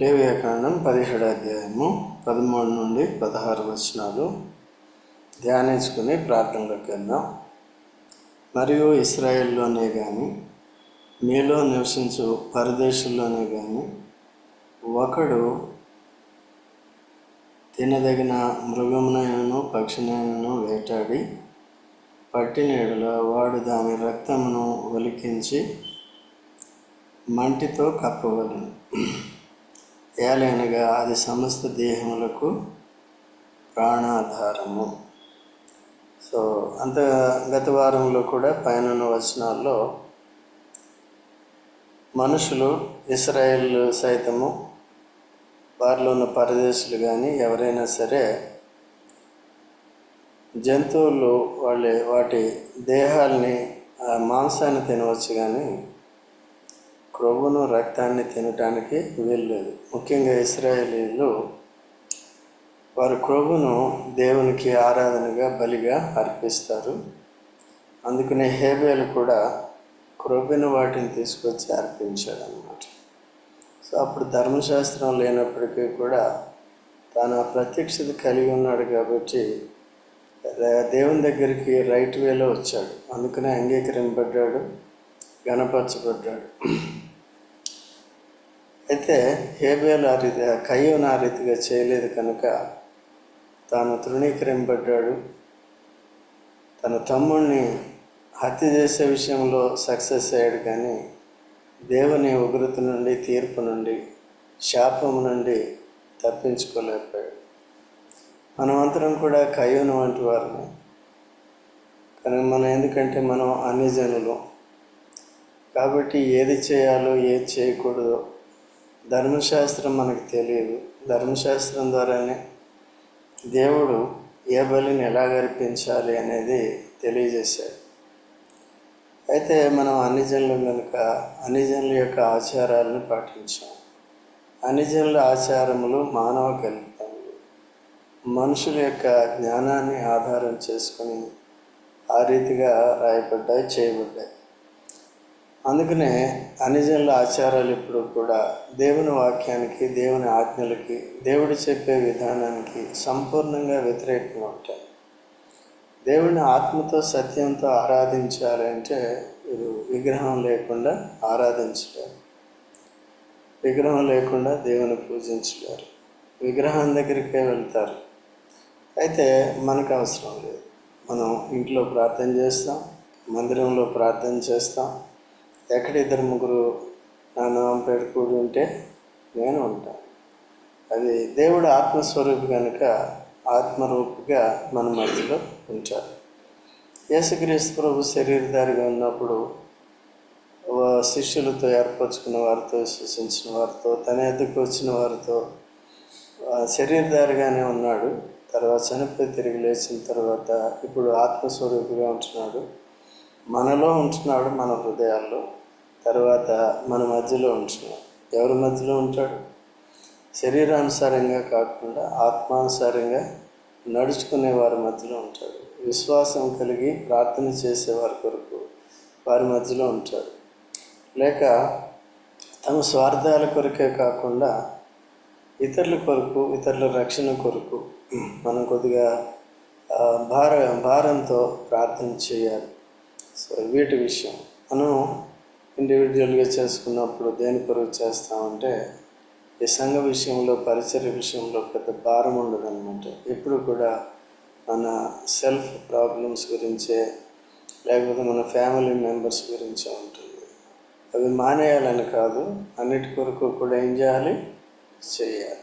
లేవ్యాకాండం పదిహేడు అధ్యాయము పదమూడు నుండి పదహారు వచనాలు. ధ్యానించుకుని ప్రార్థనలోకి వెళ్దాం మరియు ఇస్రాయేల్లోనే కానీ మీలో నివసించు పరదేశంలోనే కానీ ఒకడు తినదగిన మృగమునైనను పక్షినైనను వేటాడి పట్టినేడుల వాడు దాని రక్తమును ఒలికించి మంటితో కప్పవలను. ఏలైనగా అది సమస్త దేహములకు ప్రాణాధారము. సో అంత గత వారంలో కూడా పైన వచనాల్లో మనుషులు ఇస్రాయేల్ సైతము వారిలో ఉన్న పరదేశులు కానీ ఎవరైనా సరే జంతువులు వాళ్ళ వాటి దేహాల్ని మాంసాన్ని తినవచ్చు కానీ క్రొవ్వును రక్తాన్ని తినటానికి వీల్లేదు. ముఖ్యంగా ఇస్రాయేలీలు వారు క్రొవ్వును దేవునికి ఆరాధనగా బలిగా అర్పిస్తారు. అందుకనే హేబేలు కూడా క్రొవ్విన వాటిని తీసుకొచ్చి అర్పించాడు అన్నమాట సో అప్పుడు ధర్మశాస్త్రం లేనప్పటికీ కూడా తాను ఆ ప్రత్యక్షత కలిగి ఉన్నాడు కాబట్టి దేవుని దగ్గరికి రైట్ వేలో వచ్చాడు. అందుకనే అంగీకరింపబడ్డాడు గణపరచబడ్డాడు. అయితే హేబేలు ఆ రీతి కయ్యోను ఆ రీతిగా చేయలేదు కనుక తాను తృణీకరింపడ్డాడు తన తమ్ముడిని హత్య చేసే విషయంలో సక్సెస్ అయ్యాడు కానీ దేవుని ఉగ్రత నుండి తీర్పు నుండి శాపం నుండి తప్పించుకోలేకపోయాడు. మనమంతరం కూడా కయ్యోను వంటి వారిని కానీ మనం ఎందుకంటే మనం అన్ని జనులు కాబట్టి ఏది చేయాలో ఏది చేయకూడదో ధర్మశాస్త్రం మనకు తెలియదు. ధర్మశాస్త్రం ద్వారానే దేవుడు ఏ బలిని ఎలా అర్పించాలి అనేది తెలియజేశాడు. అయితే మనం అన్ని జనులు కనుక అన్ని జనుల యొక్క ఆచారాలను పాటించాం. అన్ని జనుల ఆచారములు మానవ కల్పితములు మనుషుల యొక్క జ్ఞానాన్ని ఆధారం చేసుకొని ఆ రీతిగా రాయబడ్డాయి చేయబడ్డాయి. అందుకనే అన్ని జనుల ఆచారాలు ఇప్పుడు కూడా దేవుని వాక్యానికి దేవుని ఆజ్ఞలకి దేవుడు చెప్పే విధానానికి సంపూర్ణంగా వ్యతిరేకంగా ఉంటాయి దేవుడిని ఆత్మతో సత్యంతో ఆరాధించాలంటే మీరు విగ్రహం లేకుండా ఆరాధించలేరు. విగ్రహం లేకుండా దేవుని పూజించలేరు. విగ్రహం దగ్గరికే వెళ్తారు. అయితే మనకు అవసరం లేదు. మనం ఇంట్లో ప్రార్థన చేస్తాం మందిరంలో ప్రార్థన చేస్తాం ఎక్కడ ఇద్దరు ముగ్గురు నా నామం పేరు కూడి ఉంటే నేను ఉంటాను అది దేవుడు ఆత్మస్వరూపి కనుక ఆత్మరూపిగా మన మధ్యలో ఉంచారు యేసుక్రీస్తు ప్రభు శరీరధారిగా ఉన్నప్పుడు శిష్యులతో ఏర్పరచుకున్న వారితో సూచించిన వారితో తన ఎద్దకు వచ్చిన వారితో శరీరధారిగానే ఉన్నాడు. తర్వాత చనిపోయి తిరిగి లేచిన తర్వాత ఇప్పుడు ఆత్మస్వరూపిగా ఉంటున్నాడు. మనలో ఉంటున్నాడు మన హృదయాల్లో. తర్వాత మన మధ్యలో ఉంటున్నాడు ఎవరి మధ్యలో ఉంటాడు? శరీరానుసారంగా కాకుండా ఆత్మానుసారంగా నడుచుకునే వారి మధ్యలో ఉంటాడు. విశ్వాసం కలిగి ప్రార్థన చేసే వారి కొరకు వారి మధ్యలో ఉంటాడు. లేక తమ స్వార్థాల కొరకే కాకుండా ఇతరుల కొరకు ఇతరుల రక్షణ కొరకు మనం కొద్దిగా భార భారంతో ప్రార్థన చేయాలి. సో వీటి విషయం. మనం ఇండివిజువల్గా చేసుకున్నప్పుడు దేని కొరకు చేస్తామంటే ఈ సంఘ విషయంలో పరిచయ విషయంలో పెద్ద భారం ఉండదన్నమాట. ఎప్పుడు కూడా మన సెల్ఫ్ ప్రాబ్లమ్స్ గురించే లేకపోతే మన ఫ్యామిలీ మెంబర్స్ గురించే ఉంటుంది. అవి మానేయాలని కాదు అన్నిటి కొరకు కూడా ఏం చేయాలి? చేయాలి.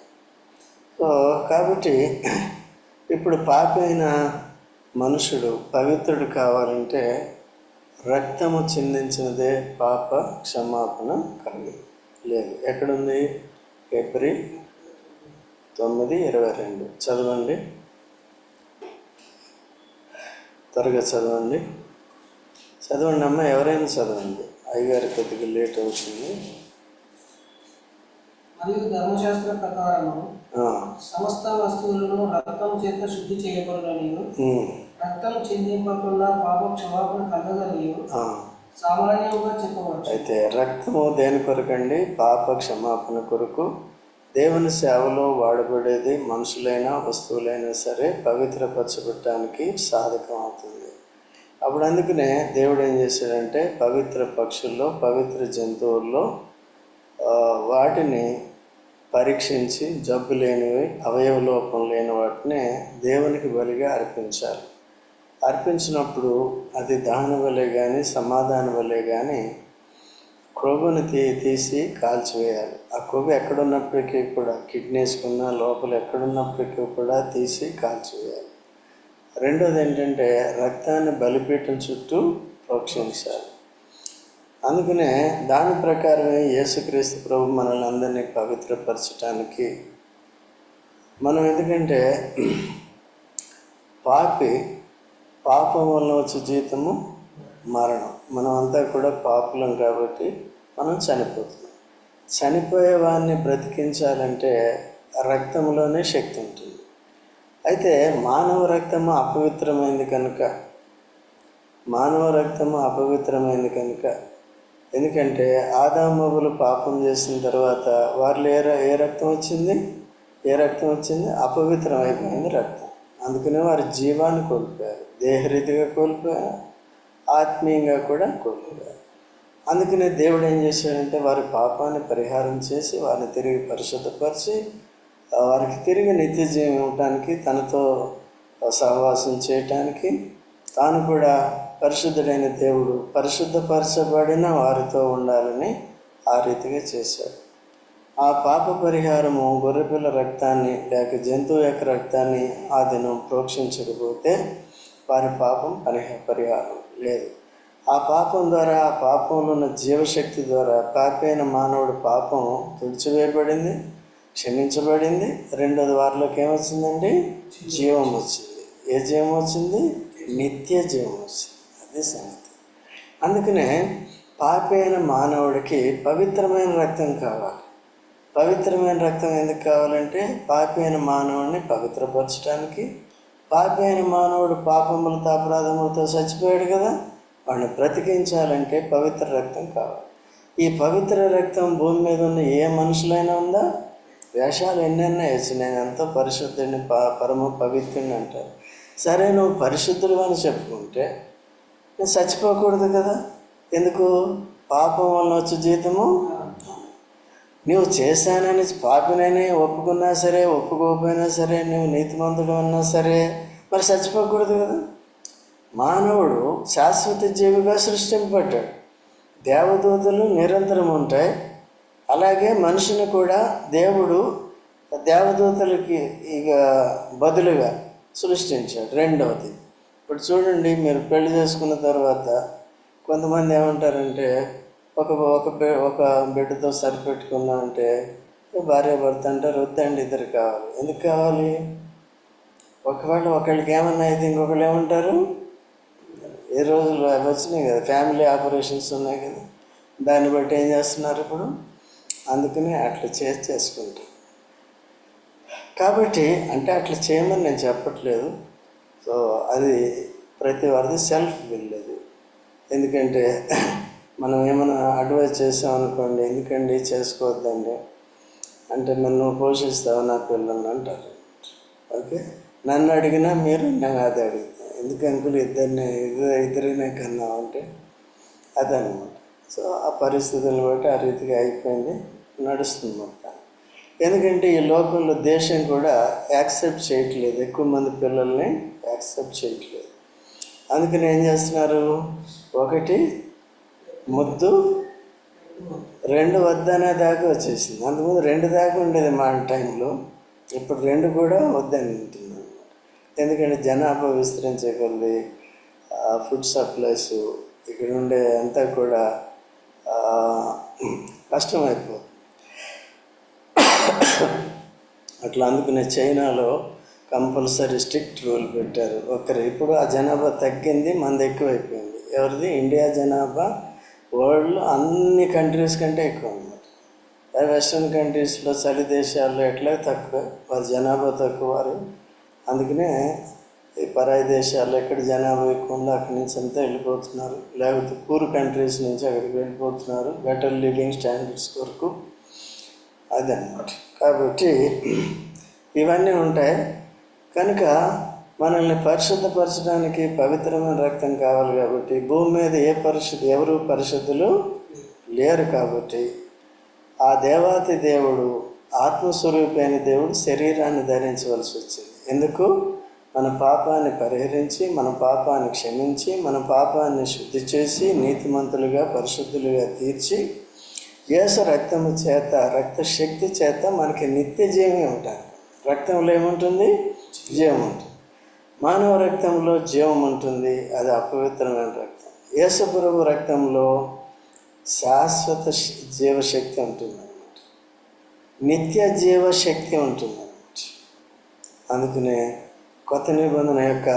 సో కాబట్టి ఇప్పుడు పాపైన మనుషుడు పవిత్రుడు కావాలంటే రక్తము చిందించినదే పాప క్షమాపణ కలిగి. లేదు ఎక్కడుంది? ఏప్రిల్ తొమ్మిది ఇరవై రెండు. చదవండి. త్వరగా చదవండి. చదవండి అమ్మ ఎవరైనా చదవండి. అయ్యగారి కొద్దిగా లేట్ అవుతుంది. మరియు ధర్మశాస్త్ర ప్రకారము సమస్త వస్తువులను రక్తం చేత శుద్ధి చేయబడునని ఉమ్, రక్తం చిందింపకుండా పాప క్షమాపణ కలగదని. సామాన్యంగా చెప్పవచ్చు. అయితే రక్తము దేని కొరకండి? పాప క్షమాపణ కొరకు. దేవుని సేవలో వాడబడేది మనుషులైనా వస్తువులైనా సరే పవిత్రపరచబడటానికి సాధకం అవుతుంది. అప్పుడు అందుకనే దేవుడు ఏం చేశాడంటే పవిత్ర పక్షుల్లో పవిత్ర జంతువుల్లో వాటిని పరీక్షించి జబ్బు లేనివి అవయవ లోపం లేని వాటిని దేవునికి బలిగా అర్పించాలి. అర్పించినప్పుడు అది దహన వలె కానీ సమాధాన వలె కానీ కొవ్వుని తీ తీసి కాల్చివేయాలి. ఆ కొవ్వు ఎక్కడున్నప్పటికీ కూడా కిడ్నీస్కున్న లోపల ఎక్కడున్నప్పటికీ కూడా తీసి కాల్చివేయాలి. రెండోది ఏంటంటే రక్తాన్ని బలిపీఠం చుట్టూ ప్రోక్షించాలి. అందుకనే దాని ప్రకారమే యేసుక్రీస్తు ప్రభు మనల్ని అందరినీ పవిత్రపరచటానికి మనం ఎందుకంటే పాపి పాపం వల్ల వచ్చే జీతము మరణం. మనం అంతా కూడా పాపులం కాబట్టి మనం చనిపోతున్నాం. చనిపోయే వారిని బ్రతికించాలంటే రక్తంలోనే శక్తి ఉంటుంది. అయితే మానవ రక్తము అపవిత్రమైంది కనుక మానవ రక్తము అపవిత్రమైంది కనుక ఎందుకంటే ఆదామగులు పాపం చేసిన తర్వాత వారిలో ఏ ఏ రక్తం వచ్చింది? ఏ రక్తం వచ్చింది? అపవిత్రం అయిపోయింది రక్తం. అందుకనే వారి జీవాన్ని కోల్పోయారు. దేహరీతిగా కోల్పోయారు ఆత్మీయంగా కూడా కోల్పోయారు. అందుకనే దేవుడు ఏం చేశాడంటే వారి పాపాన్ని పరిహారం చేసి వారిని తిరిగి పరిశుద్ధపరిచి వారికి తిరిగి నిత్య జీవం ఇవ్వటానికి తనతో సహవాసం చేయటానికి తాను కూడా పరిశుద్ధుడైన దేవుడు పరిశుద్ధపరచబడిన వారితో ఉండాలని ఆ రీతిగా చేశాడు. ఆ పాప పరిహారము గొర్రెపిల్ల రక్తాన్ని లేక జంతువు యొక్క రక్తాన్ని ఆ దినం ప్రోక్షించకపోతే వారి పాపం పరిహ పరిహారం లేదు. ఆ పాపం ద్వారా ఆ పాపంలో ఉన్న జీవశక్తి ద్వారా పాపైన మానవుడి పాపం తుడిచివేయబడింది క్షమించబడింది. రెండోది వారిలోకి ఏమొచ్చిందండి? జీవం వచ్చింది. ఏ జీవం వచ్చింది? నిత్య జీవం వచ్చింది. అది సంగతి. అందుకనే పాపైన మానవుడికి పవిత్రమైన రక్తం కావాలి. పవిత్రమైన రక్తం ఎందుకు కావాలంటే పాపి అయిన మానవుడిని పవిత్రపరచడానికి పాపి అయిన మానవుడు పాపములతో అపరాధములతో చచ్చిపోయాడు కదా వాడిని బ్రతికించాలంటే పవిత్ర రక్తం కావాలి. ఈ పవిత్ర రక్తం భూమి మీద ఉన్న ఏ మనుషులైనా ఉందా? వేషాలు ఎన్నెన్నో వేసి నేను ఎంతో పరిశుద్ధుడిని ప పరమ పవిత్రుని అంటారు. సరే నువ్వు పరిశుద్ధుడు అని చెప్పుకుంటే నేను చచ్చిపోకూడదు కదా. ఎందుకు? పాపం వలన వచ్చే జీతము నువ్వు చేశానని పాపినని ఒప్పుకున్నా సరే ఒప్పుకోకపోయినా సరే నువ్వు నీతిమంతుడు అన్నా సరే మరి చచ్చిపోకూడదు కదా? మానవుడు శాశ్వత జీవిగా సృష్టింపబడ్డాడు. దేవదూతలు నిరంతరం ఉంటాయి. అలాగే మనిషిని కూడా దేవుడు దేవదూతలకి ఇక బదులుగా సృష్టించాడు. రెండవది ఇప్పుడు చూడండి మీరు పెళ్ళి చేసుకున్న తర్వాత కొంతమంది ఏమంటారంటే ఒక ఒక ఒక బిడ్డతో సరిపెట్టుకున్నా అంటే భార్య భర్త అంటారు వద్దండి ఇద్దరు కావాలి. ఎందుకు కావాలి? ఒకవేళ ఒకళ్ళకి ఏమన్నా అయితే ఇంకొకళ్ళు ఏమంటారు? ఏ రోజులు అవి వచ్చినాయి కదా ఫ్యామిలీ ఆపరేషన్స్ ఉన్నాయి కదా. దాన్ని బట్టి ఏం చేస్తున్నారు ఇప్పుడు? అందుకని అట్లా చేసి చేసుకుంటారు. కాబట్టి అంటే అట్లా చేయమని నేను చెప్పట్లేదు. సో అది ప్రతి వారిది సెల్ఫ్ బిల్ అది. ఎందుకంటే మనం ఏమైనా అడ్వైజ్ చేసామనుకోండి ఎందుకండి చేసుకోవద్దండి? అంటే నన్ను పోషిస్తావు నా పిల్లల్ని అంటారు. ఓకే? నన్ను అడిగినా మీరు నేను అది అడుగుతా. ఎందుకు అంకులు ఇద్దరిని ఇద్దరినే కన్నా అంటే అదనమాట. సో ఆ పరిస్థితులను బట్టి ఆ రీతిగా అయిపోయింది నడుస్తుంది మొత్తం. ఎందుకంటే ఈ లోకంలో దేశం కూడా యాక్సెప్ట్ చేయట్లేదు. ఎక్కువ మంది పిల్లల్ని యాక్సెప్ట్ చేయట్లేదు. అందుకని ఏం చేస్తున్నారు? ఒకటి ముద్దు రెండు వద్దనే దాకా వచ్చేసింది. అంతకుముందు రెండు దాకా ఉండేది మా టైంలో. ఇప్పుడు రెండు కూడా వద్దని ఉంటుంది ఎందుకంటే జనాభా విస్తరించే కొద్ది ఫుడ్ సప్లైస్ ఇక్కడ ఉండే అంతా కూడా కష్టమైపోతుంది. అట్లా అందుకునే చైనాలో కంపల్సరీ స్ట్రిక్ట్ రూల్ పెట్టారు. ఒకరు ఇప్పుడు ఆ జనాభా తగ్గింది మంది ఎక్కువైపోయింది. ఎవరిది? ఇండియా జనాభా వరల్డ్లో అన్ని కంట్రీస్ కంటే ఎక్కువ అనమాట వెస్ట్రన్ కంట్రీస్లో చలి దేశాల్లో ఎట్లా తక్కువ వారి జనాభా తక్కువ వారు. అందుకనే ఈ పరాయి దేశాల్లో ఎక్కడ జనాభా ఎక్కువ ఉందో అక్కడి నుంచి అంతా వెళ్ళిపోతున్నారు. లేకపోతే పూర్ కంట్రీస్ నుంచి అక్కడికి వెళ్ళిపోతున్నారు. బెటర్ లివింగ్ స్టాండర్డ్స్ వరకు అదనమాట కాబట్టి ఇవన్నీ ఉంటాయి. కనుక మనల్ని పరిశుద్ధపరచడానికి పవిత్రమైన రక్తం కావాలి కాబట్టి భూమి మీద ఏ పరిశుద్ధి ఎవరు పరిశుద్ధులు లేరు కాబట్టి ఆ దేవాతి దేవుడు ఆత్మస్వరూపైన దేవుడు శరీరాన్ని ధరించవలసి వచ్చింది. ఎందుకు? మన పాపాన్ని పరిహరించి మన పాపాన్ని క్షమించి మన పాపాన్ని శుద్ధి చేసి నీతిమంతులుగా పరిశుద్ధులుగా తీర్చి యేసు రక్తము చేత రక్త శక్తి చేత మనకి నిత్య జీవమే ఉంటారు రక్తంలో ఏముంటుంది? జీవం ఉంటుంది. మానవ రక్తంలో జీవం ఉంటుంది అది అపవిత్రమైన రక్తం. యేసుప్రభు రక్తంలో శాశ్వత జీవశక్తి ఉంటుంది అన్నమాట నిత్య జీవశక్తి ఉంటుంది అన్నమాట అందుకనే కొత్త నిబంధన యొక్క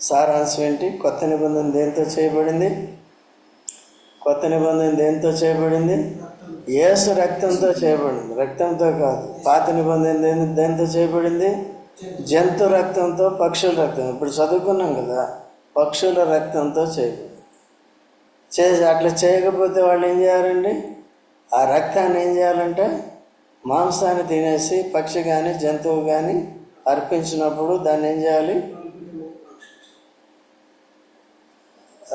సారాంశం ఏంటి? కొత్త నిబంధన దేంతో చేయబడింది? కొత్త నిబంధన దేంతో చేయబడింది? ఏసు రక్తంతో చేయబడింది. రక్తంతో కాదు. పాత నిబంధన దేని దేంతో చేయబడింది? జంతు రక్తంతో పక్షుల రక్తం. ఇప్పుడు చదువుకున్నాం కదా పక్షుల రక్తంతో చేయకూడదు చేసి అట్లా చేయకపోతే వాళ్ళు ఏం చేయాలండి? ఆ రక్తాన్ని ఏం చేయాలంటే మాంసాన్ని తినేసి పక్షి కానీ జంతువు కానీ అర్పించినప్పుడు దాన్ని ఏం చేయాలి?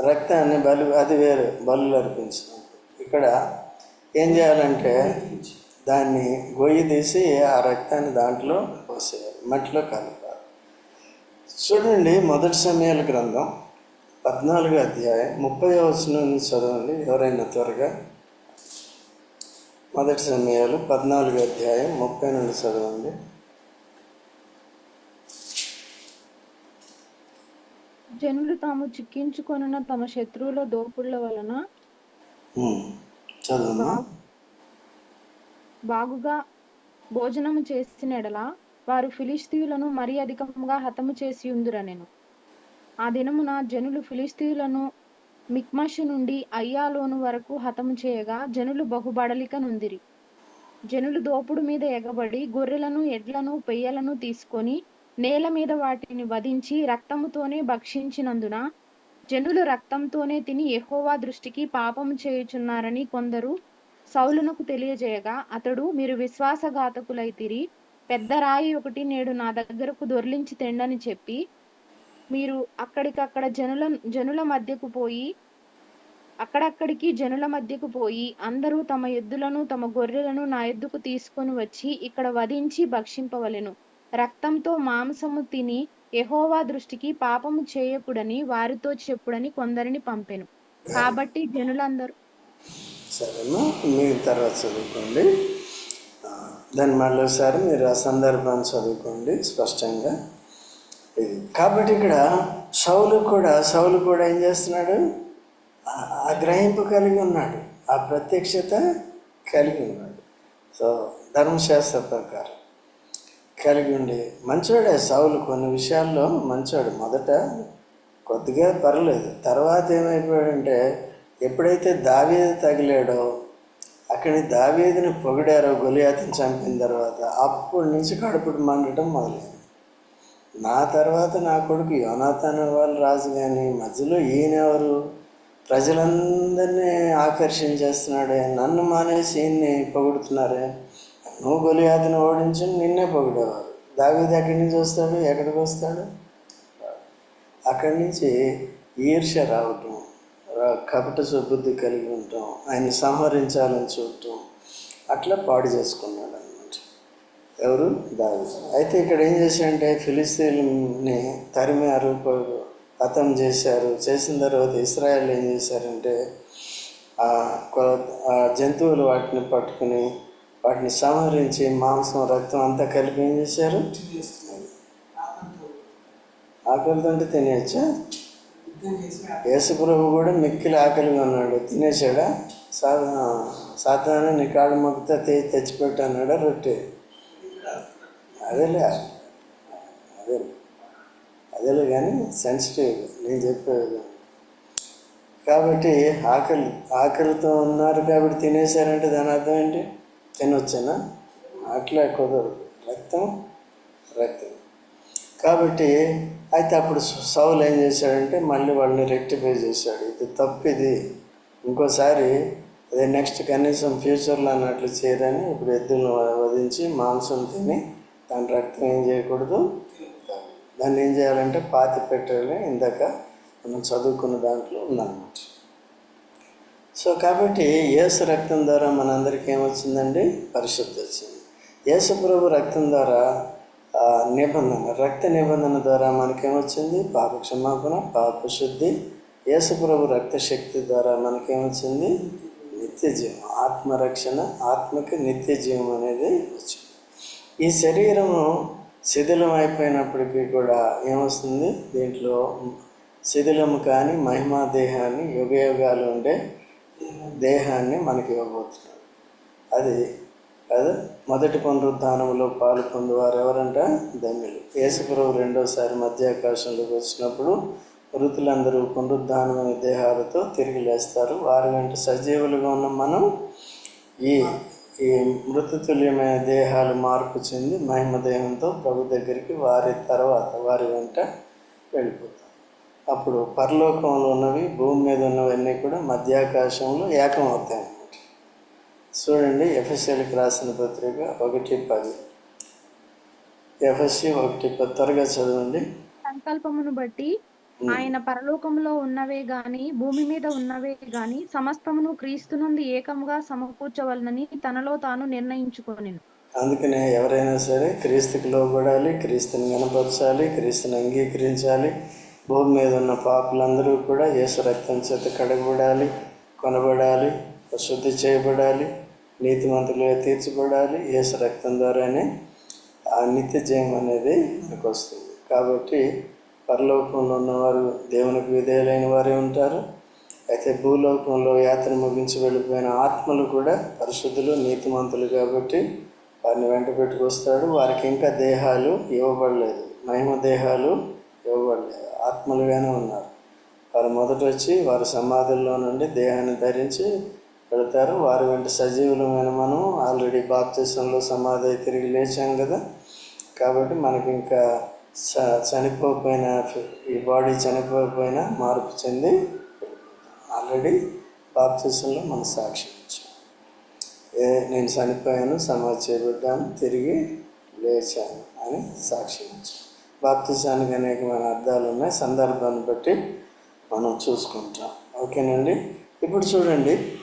రక్తాన్ని బలి అది వేరు బలులు అర్పించినప్పుడు ఇక్కడ ఏం చేయాలంటే దాన్ని గొయ్యి తీసి ఆ రక్తాన్ని దాంట్లో మట్టిలో కలపాలి చూడండి మొదటి సమయాల గ్రంథం పద్నాలుగు అధ్యాయం ముప్పై వచనం చదవండి ఎవరైనా త్వరగా. మొదటి సమయాలు పద్నాలుగు అధ్యాయం ముప్పై నుండి చదవండి. జనులు తాము చిక్కించుకొనున్న తమ శత్రువుల దోపుళ్ళ వలన చదవమ్మా. బాగుగా భోజనము చేసిన ఎడల వారు ఫిలిస్తీయులను మరీ అధికంగా హతము చేసి ఉందిరనెను ఆ దినమున జనులు ఫిలిస్తీయులను మిక్మషు నుండి అయ్యాలోను వరకు హతము చేయగా జనులు బహుబడలిక నుందిరి జనులు దోపుడు మీద ఎగబడి గొర్రెలను ఎడ్లను పెయ్యలను తీసుకొని నేల మీద వాటిని వధించి రక్తముతోనే భక్షించినందున జనులు రక్తంతోనే తిని ఎహోవా దృష్టికి పాపము చేయుచున్నారని కొందరు సౌలునకు తెలియజేయగా అతడు మీరు విశ్వాసఘాతకులైతిరి పెద్ద రాయి ఒకటి నేడు నా దగ్గరకు దొర్లించి తెండని చెప్పి మీరు అక్కడికక్కడ జనుల జనుల మధ్యకు పోయి అక్కడక్కడికి జనుల మధ్యకు పోయి అందరూ తమ ఎద్దులను తమ గొర్రెలను నా ఎద్దుకు తీసుకొని వచ్చి ఇక్కడ వధించి భక్షింపవలెను. రక్తంతో మాంసము తిని ఎహోవా దృష్టికి పాపము చేయకుడని వారితో చెప్పుడని కొందరిని పంపెను. కాబట్టి జనులందరూ సరేమ్మా తర్వాత చదువుకోండి. దాన్ని మళ్ళీ ఒకసారి మీరు ఆ సందర్భాన్ని చదువుకోండి స్పష్టంగా. ఇది. కాబట్టి ఇక్కడ సౌలు కూడా సౌలు కూడా ఏం చేస్తున్నాడు? ఆ- గ్రహింపు కలిగి ఉన్నాడు. ఆ ప్రత్యక్షత కలిగి ఉన్నాడు. సో ధర్మశాస్త్ర ప్రకారం కలిగి ఉండి మంచివాడే సౌలు కొన్ని విషయాల్లో మంచోడు. మొదట కొద్దిగా పర్లేదు. తర్వాత ఏమైపోయాడంటే ఎప్పుడైతే దావీదు తగిలాడో అక్కడి దావేదిని పొగిడారో గొలియాతిని చంపిన తర్వాత అప్పటి నుంచి కడుపుడు మండటం మొదలైంది. నా తర్వాత నా కొడుకు యోనాథాన్ వాళ్ళు రాజు కానీ మధ్యలో ఈయనెవరు ప్రజలందరినీ ఆకర్షించేస్తున్నాడే. నన్ను మానేసి ఈయన్ని పొగుడుతున్నారే? నువ్వు గొలియాతను ఓడించి నిన్నే పొగిడేవారు. దావేది ఎక్కడి నుంచి వస్తాడు? ఎక్కడికి వస్తాడు? అక్కడి నుంచి ఈర్ష్య రావటం. కపట సుబుద్ధి కలిగి ఉంటాం. ఆయన్ని సంహరించాలని చూడటం. అట్లా పాడు చేసుకున్నాడు అనమాట ఎవరు? దావి అయితే ఇక్కడ ఏం చేశారంటే ఫిలిస్తీన్ని తరిమారు హతం చేశారు. చేసిన తర్వాత ఇస్రాయల్ ఏం చేశారంటే జంతువులు వాటిని పట్టుకుని వాటిని సంహరించి మాంసం రక్తం అంతా కలిపి ఏం చేశారు? ఆకలితో తినేయచ్చా? యేసుప్రభు కూడా మిక్కిలి ఆకలిగా ఉన్నాడు. తినేసాడా సా సాతాను నీ కాళ్ళు మొక్కుతా తె తెచ్చిపెట్టు అన్నాడా రొట్టె? అదేలే. అదే. అదేలే కానీ సెన్సిటివ్ నేను చెప్పేది. కాబట్టి ఆకలి ఆకలితో ఉన్నారు కాబట్టి తినేశారంటే దాని అర్థం ఏంటి? తినొచ్చానా? అట్లా కుదరదు. రక్తం రక్తం. కాబట్టి అయితే అప్పుడు సౌలు ఏం చేశాడంటే మళ్ళీ వాళ్ళని రెక్టిఫై చేశాడు. ఇది తప్పు ఇది ఇంకోసారి అదే నెక్స్ట్ కనీసం ఫ్యూచర్లో అన్నట్లు చేయరని ఇప్పుడు ఎద్దులను వధించి మాంసం తిని దాని రక్తం ఏం చేయకూడదు. దాన్ని ఏం చేయాలంటే పాతి పెట్టాలి. ఇందాక మనం చదువుకున్న దాంట్లో ఉందన్నమాట. సో కాబట్టి యేసు రక్తం ద్వారా మనందరికీ ఏమొచ్చిందండి? పరిశుద్ధి వచ్చింది. యేసు ప్రభు రక్తం ద్వారా నిబంధన రక్త నిబంధన ద్వారా మనకేమొచ్చింది? పాప క్షమాపణ పాప శుద్ధి యేసుప్రభు రక్త శక్తి ద్వారా మనకేమొచ్చింది? నిత్య జీవం ఆత్మరక్షణ ఆత్మకి నిత్య జీవం అనేది వచ్చింది. ఈ శరీరము శిథిలం అయిపోయినప్పటికీ కూడా ఏమొస్తుంది? దీంట్లో శిథిలము కానీ మహిమా దేహాన్ని యుగయోగాలు ఉండే దేహాన్ని మనకి ఇవ్వబోతున్నాడు. అది కదా. మొదటి పునరుద్ధానంలో పాలు పొందువారు ఎవరంట ధన్యులు. యేసుప్రభు రెండోసారి మధ్యాకాశంలోకి వచ్చినప్పుడు మృతులందరూ పునరుద్ధానమైన దేహాలతో తిరిగి లేస్తారు. వారి వెంట సజీవులుగా ఉన్న మనం ఈ ఈ మృతతుల్యమైన దేహాలు మార్పు చెంది మహిమ దేహంతో ప్రభు దగ్గరికి వారి తర్వాత వారి వెంట వెళ్ళిపోతాం. అప్పుడు పరలోకంలో ఉన్నవి భూమి మీద ఉన్నవన్నీ కూడా మధ్యాకాశంలో ఏకమవుతాయి. చూడండి ఎఫ్ఎస్ఎల్కి రాసిన పత్రిక ఒకటి పది. ఎఫ్ఎస్సి ఒకటి పది. త్వరగా చదవండి. సంకల్పమును బట్టి ఆయన పరలోకములో ఉన్నవే గాని భూమి మీద ఉన్నవే గాని సమస్తమును క్రీస్తునందు ఏకముగా సమకూర్చవలనని తనలో తాను నిర్ణయించుకొనెను. అందుకనే ఎవరైనా సరే క్రీస్తుకి లోబడాలి క్రీస్తుని కనపరచాలి క్రీస్తుని అంగీకరించాలి. భూమి మీద ఉన్న పాపులందరూ కూడా యేసు రక్తం చేత కడగబడాలి కొనబడాలి శుద్ధి చేయబడాలి. నీతిమంతులుగా తీర్చబడాలి. యేసు రక్తం ద్వారానే ఆ నిత్య జయం అనేది మనకు వస్తుంది కాబట్టి పరలోకంలో ఉన్నవారు దేవునికి విధేయులైన వారే ఉంటారు. అయితే భూలోకంలో యాత్ర ముగించి వెళ్ళిపోయిన ఆత్మలు కూడా పరిశుద్ధులు నీతిమంతులు కాబట్టి వారిని వెంట పెట్టుకొస్తాడు. వారికి ఇంకా దేహాలు ఇవ్వబడలేదు. మహిమ దేహాలు ఇవ్వబడలేదు. ఆత్మలుగానే ఉన్నారు. వారు మొదట వచ్చి వారి సమాధుల్లో నుండి దేహాన్ని ధరించి పెడతారు. వారి వెంట సజీవులమైన మనం ఆల్రెడీ బాప్తిసంలో సమాధి తిరిగి లేచాం కదా. కాబట్టి మనకి ఇంకా చ చనిపోకపోయిన ఈ బాడీ చనిపోకపోయినా మార్పు చెంది ఆల్రెడీ బాప్తిసంలో మనం సాక్ష్యం ఇచ్చాం ఏ నేను చనిపోయాను సమాధి చేయబడ్డాను తిరిగి లేచాను అని సాక్ష్యం ఇచ్చాం బాప్తిసానికి అనేకమైన అర్థాలు ఉన్నాయి. సందర్భాన్ని బట్టి మనం చూసుకుంటాం. ఓకేనండి? ఇప్పుడు చూడండి.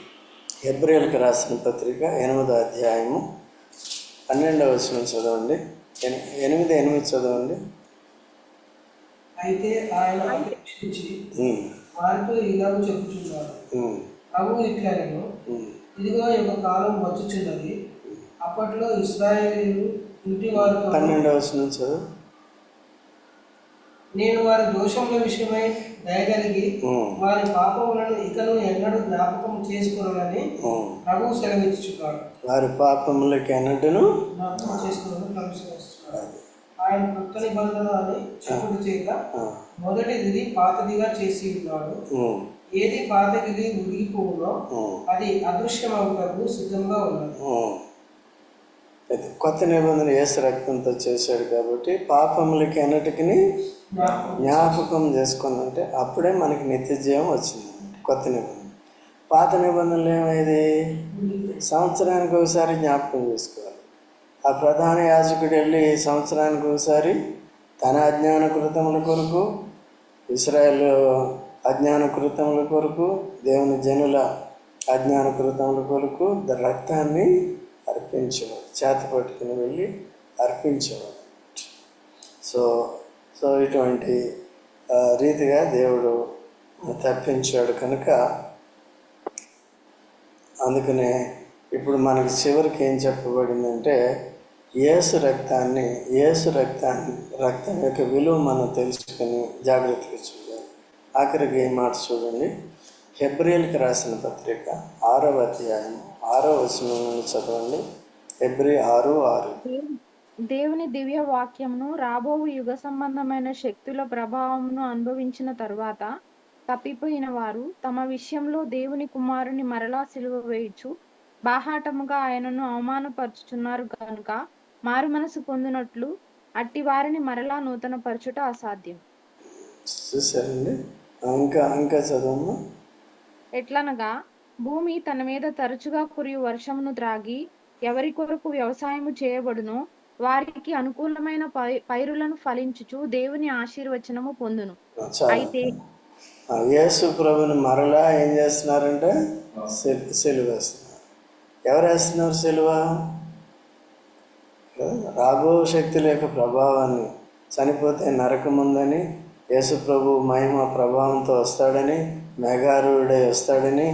హెబ్రిల్కి రాసిన పత్రిక ఎనిమిదో అధ్యాయము పన్నెండవ వచనం చదవండి. ఎని- ఎనిమిది ఎనిమిది చదవండి. అయితే ఆయన వారితో ఇలాగ చెప్పుచున్నారు ప్రభు ఇట్లా నేను ఉమ్. ఇదిగో యొక్క కాలం వచ్చుచున్నది. అప్పట్లో ఇస్రాయేలీలు ఇంటి వారితో పన్నెండవ వచనం చదువు. నేను వారి దోషముల విషయమై దయగలిగి వారి పాపములను ఇకను ఎన్నడూ జ్ఞాపకం చేసుకున్నానని. ప్రభు సెలవిచ్చుచున్నాడు. వారి పాపములకి అన్నట్టును జ్ఞాపకం చేసుకున్నాను ప్రభు ఆయన కొత్త నిబంధన అని చెప్పుడు చేత మొదటిది పాతదిగా చేసి ఉన్నాడు. ఏది పాతగిది ఉడిగిపోవునో అది అదృశ్యమవుటకు సిద్ధంగా ఉన్నది. కొత్త నిబంధన ఏసు రక్తంతో చేశాడు కాబట్టి పాపములకి అన్నిటికీ జ్ఞాపకం చేసుకుందంటే అప్పుడే మనకి నిత్య జీవం వచ్చింది. కొత్త నిబంధన. పాత నిబంధనలు ఏమైంది సంవత్సరానికి ఒకసారి జ్ఞాపకం చేసుకోవాలి. ఆ ప్రధాన యాజకుడు వెళ్ళి సంవత్సరానికి ఒకసారి తన అజ్ఞాన కృతముల కొరకు ఇస్రాయల్ అజ్ఞాన కృతముల కొరకు దేవుని జనుల అజ్ఞాన కృతముల కొరకు రక్తాన్ని అర్పించేవాడు చేత పట్టుకుని వెళ్ళి అర్పించేవాడు సో సో ఇటువంటి రీతిగా దేవుడు తప్పించాడు కనుక అందుకనే ఇప్పుడు మనకి చివరికి ఏం చెప్పబడిందంటే ఏసు రక్తాన్ని ఏసు రక్తాన్ని రక్తం యొక్క విలువ మనం తెలుసుకొని జాగ్రత్తగా చూడాలి ఆఖరికి ఈ మాట చూడండి. హెబ్రియల్కి రాసిన పత్రిక ఆరవ అధ్యాయం ఆరో వచనం నుండి చదవండి. హెబ్రి ఆరు ఆరు. దేవు- దేవుని దివ్య వాక్యమును రాబోవు యుగ సంబంధమైన శక్తుల ప్రభావమును అనుభవించిన తరువాత తప్పిపోయిన వారు తమ విషయంలో దేవుని కుమారుని మరలా సిలువ వేయుచు బాహాటముగా ఆయనను అవమానపరుచుచున్నారు కనుక మారు మనసు పొందినట్లు అట్టి వారిని మరలా నూతన పరచుట అసాధ్యం. చూసారండి ఇంకా ఇంకా చదవమ్మా. ఎట్లనగా భూమి తన మీద తరచుగా కురియు వర్షమును త్రాగి ఎవరి కొరకు వ్యవసాయము చేయబడునో వారికి అనుకూలమైన పైరులను ఫలించుచు దేవుని ఆశీర్వచనము పొందును. అయితే యేసు ప్రభుని మరలా ఏం చేస్తున్నారంటే సెల్- సెలువ వేస్తున్నారు. ఎవరు వేస్తున్నారు సెలువ? రాబో శక్తుల యొక్క ప్రభావాన్ని చనిపోతే నరకముందని యేసు ప్రభు మహిమ ప్రభావంతో వస్తాడని మేఘారుడే వస్తాడని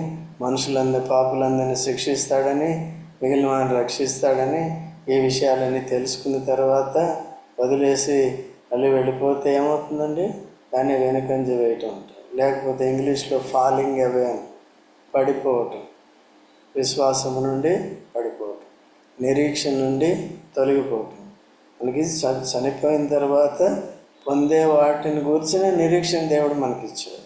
మనుషులందరి పాపులందరినీ శిక్షిస్తాడని మిగిలిన వాడిని రక్షిస్తాడని ఈ విషయాలన్నీ తెలుసుకున్న తర్వాత వదిలేసి మళ్ళీ వెళ్ళిపోతే ఏమవుతుందండి? దాన్ని వెనుకంజ వేయటం ఉంటుంది లేకపోతే ఇంగ్లీష్లో ఫాలింగ్ అవే పడిపోవటం. విశ్వాసము నుండి పడిపోవటం. నిరీక్షణ నుండి తొలగిపోవటం. మనకి చ- చనిపోయిన తర్వాత పొందే వాటిని కూర్చిన నిరీక్షణ దేవుడు మనకిచ్చాడు.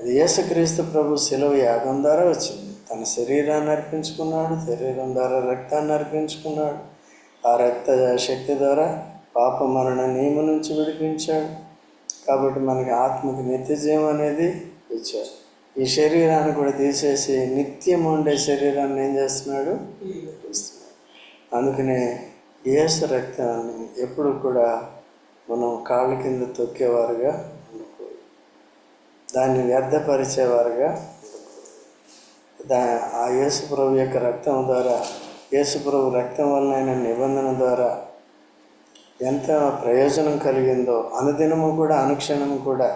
అది యేసుక్రీస్తు ప్రభు శిలువ యాగం ద్వారా వచ్చింది. తన శరీరాన్ని అర్పించుకున్నాడు శరీరం ద్వారా రక్తాన్ని అర్పించుకున్నాడు. ఆ రక్త శక్తి ద్వారా పాప మరణ నియమం నుంచి విడిపించాడు. కాబట్టి మనకి ఆత్మకి నిత్యజీవం అనేది ఇచ్చాడు. ఈ శరీరాన్ని కూడా తీసేసి నిత్యం ఉండే శరీరాన్ని ఏం చేస్తున్నాడు? ఇస్తున్నాడు. అందుకనే యేసు రక్తాన్ని ఎప్పుడు కూడా మనం కాళ్ళ కింద తొక్కేవారుగా దాన్ని వ్యర్థపరిచేవారుగా దా ఆ యేసుప్రభు యొక్క రక్తం ద్వారా యేసుప్రభు రక్తం వలన అయిన నిబంధన ద్వారా ఎంత ప్రయోజనం కలిగిందో అనుదినము కూడా అనుక్షణము కూడా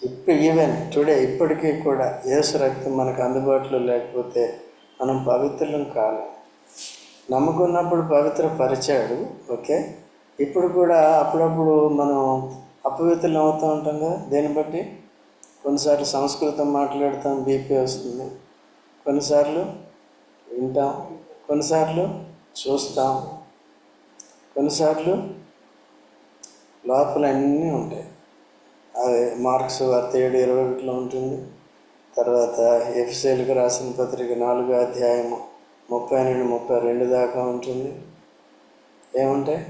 ఇప్పుడు ఈవెన్ టుడే ఇప్పటికీ కూడా యేసు రక్తం మనకు అందుబాటులో లేకపోతే మనం పవిత్రులం కాదు నమ్ముకున్నప్పుడు పవిత్ర పరిచాడు ఓకే? ఇప్పుడు కూడా అప్పుడప్పుడు మనం అపవిత్రులు అవుతూ ఉంటాం కదా దేన్ని బట్టి? కొన్నిసార్లు సంస్కృతం మాట్లాడతాం బీపీ వస్తుంది. కొన్నిసార్లు వింటాం కొన్నిసార్లు చూస్తాం. కొన్నిసార్లు లోపల అన్నీ ఉంటాయి. అవి మార్క్స్ వార్త ఏడు ఇరవై ఒకటిలో ఉంటుంది. తర్వాత ఎఫ్సీఎల్కి రాసిన పత్రిక నాలుగో అధ్యాయము ముప్పై నుండి ముప్పై రెండు దాకా ఉంటుంది. ఏముంటాయి?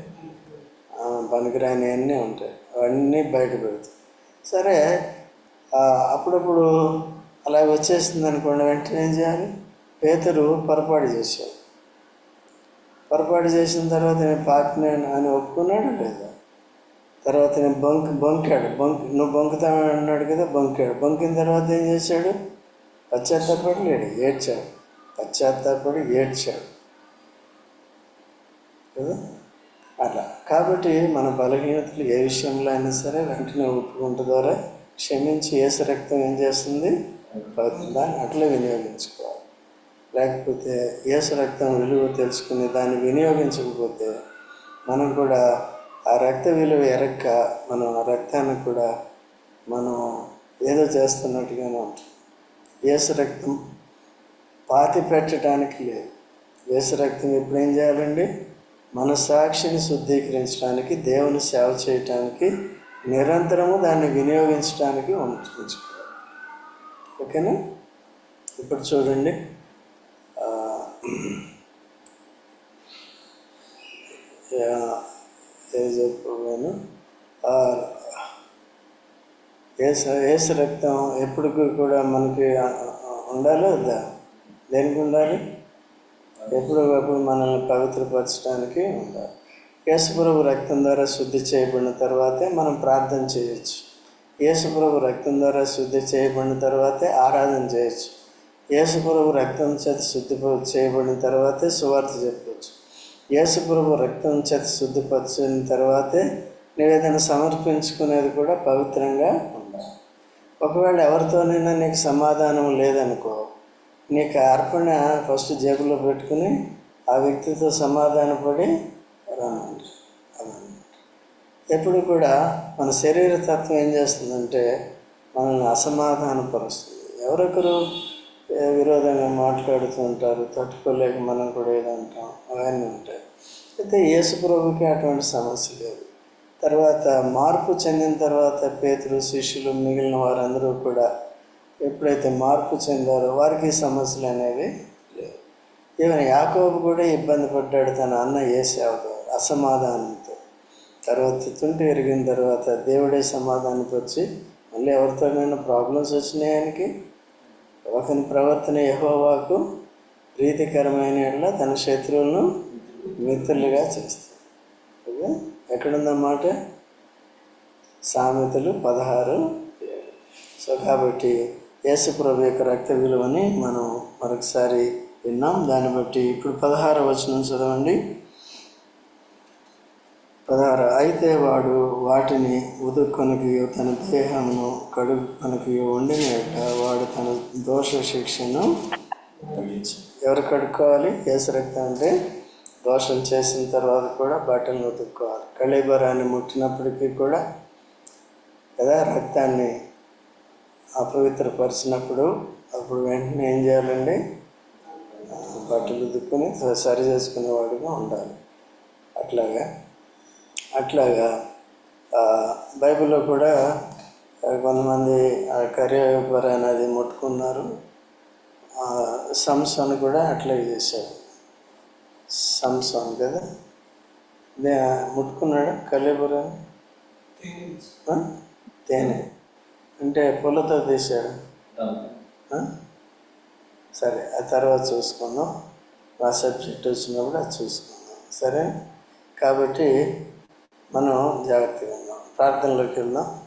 పనికిరాని అన్నీ ఉంటాయి. అవన్నీ బయట పెడతాయి సరే అప్పుడప్పుడు అలా వచ్చేసింది అనుకోండి వెంటనే ఏం చేయాలి? పేతురు పొరపాటు చేశాడు. పొరపాటు చేసిన తర్వాత నేను పాపిని అని ఒప్పుకున్నాడు లేదా? తర్వాత నేను బంక్ బంకాడు బంక్ నువ్వు బంకుతావు అన్నాడు కదా బంకాడు. బంకిన తర్వాత ఏం చేశాడు? పశ్చాత్తాపడి లేడు ఏడ్చాడు. పశ్చాత్తాపడి ఏడ్చాడు. కదా? అలా కాబట్టి మన బలహీనతలు ఏ విషయంలో అయినా సరే వెంటనే ఒప్పుకుంట ద్వారా క్షమించి ఏసు రక్తం ఏం చేస్తుంది? దాన్ని అట్లే వినియోగించుకోవాలి. లేకపోతే ఏసు రక్తం విలువ తెలుసుకుని దాన్ని వినియోగించకపోతే మనం కూడా ఆ రక్త విలువ ఎరక్క మనం ఆ రక్తాన్ని కూడా మనం ఏదో చేస్తున్నట్టుగానే ఉంటుంది ఏసు రక్తం పాతి పెట్టడానికి లేదు. ఏసు రక్తం ఇప్పుడు ఏం చేయాలండి? మన సాక్షిని శుద్ధీకరించడానికి దేవుని సేవ చేయటానికి నిరంతరము దాన్ని వినియోగించడానికి ఉంచుకోవాలి ఓకేనా? ఇప్పుడు చూడండి. ఆ, చెప్పాను ఏసు ఏసు రక్తం ఎప్పటికీ కూడా మనకి ఉండాలి వద్దా? దేనికి ఉండాలి? ఎప్పటికప్పుడు మనల్ని పవిత్రపరచడానికి ఉండాలి. యేసుప్రభు రక్తం ద్వారా శుద్ధి చేయబడిన తర్వాతే మనం ప్రార్థన చేయొచ్చు. యేసుప్రభు రక్తం ద్వారా శుద్ధి చేయబడిన తర్వాతే ఆరాధన చేయొచ్చు. యేసుప్రభు రక్తం చేత శుద్ధి చేయబడిన తర్వాతే సువార్త చెప్పవచ్చు యేసుప్రభు రక్తం చేత శుద్ధిపరిచిన తర్వాతే నివేదన సమర్పించుకునేది కూడా పవిత్రంగా ఉండాలి. ఒకవేళ ఎవరితోనైనా నీకు సమాధానం లేదనుకో నీకు అర్పణ ఫస్ట్ జేబులో పెట్టుకుని ఆ వ్యక్తితో సమాధానపడి రమ్మంట అదన్నమాట. ఎప్పుడు కూడా మన శరీర తత్వం ఏం చేస్తుందంటే మనల్ని అసమాధానపరుస్తుంది ఎవరొకరు విరోధంగా మాట్లాడుతూ ఉంటారు తట్టుకోలేక మనం కూడా ఏదంటాం అవన్నీ ఉంటాయి. అయితే యేసు ప్రభుకి అటువంటి సమస్య లేదు. తర్వాత మార్పు చెందిన తర్వాత పేతులు శిష్యులు మిగిలిన వారందరూ కూడా ఎప్పుడైతే మార్పు చెందారో వారికి సమస్యలు అనేవి లేవు. ఈవెన్ యాకోబు కూడా ఇబ్బంది పడ్డాడు తన అన్న ఏసావుతో అసమాధానంతో. తర్వాత తుంటి ఎరిగిన తర్వాత దేవుడే సమాధానపరిచి మళ్ళీ ఎవరితోనైనా ప్రాబ్లమ్స్ వచ్చినాయి ఆయనకి? ఒకని ప్రవర్తన యహోవాకు ప్రీతికరమైన తన శత్రువులను మిత్రులుగా చేస్తాడు. ఓకే? ఎక్కడుందన్నమాట సామెతలు పదహారు సో కాబట్టి యేసుప్రభు యొక్క రక్త విలువని మనం మరొకసారి విన్నాం. దాన్ని బట్టి ఇప్పుడు పదహారు వచనం చదవండి. పదహారు. అయితే వాడు వాటిని ఉదుక్కొనికి తన దేహమును కడుక్కొనికి వండిన వాడు తన దోష శిక్షను ఎవరు కడుక్కోవాలి? యేసు రక్తం అంటే దోషం చేసిన తర్వాత కూడా బట్టలను ఉతుక్కోవాలి. కళీబరాన్ని ముట్టినప్పటికీ కూడా కదా రక్తాన్ని అపవిత్రపరిచినప్పుడు అప్పుడు వెంటనే ఏం చేయాలండి? బట్టలు ఉతుక్కుని సరి చేసుకునేవాడిగా ఉండాలి. అట్లాగా అట్లాగా బైబిల్లో కూడా కొంతమంది ఆ కరివేపర అనేది ముట్టుకున్నారు. సంసోన్ కూడా అట్లాగే చేశాడు. సంసోన్ కదా? ముట్టుకున్నాడు ఆ? తేనె. అంటే పుల్లతో తీశాడు? సరే ఆ తర్వాత చూసుకుందాం. ఆ సబ్జెక్ట్ వచ్చినప్పుడు అది చూసుకుందాం. సరే? కాబట్టి మనం జాగ్రత్తగా ఉన్నాం. ప్రార్థనలోకి వెళ్దాం.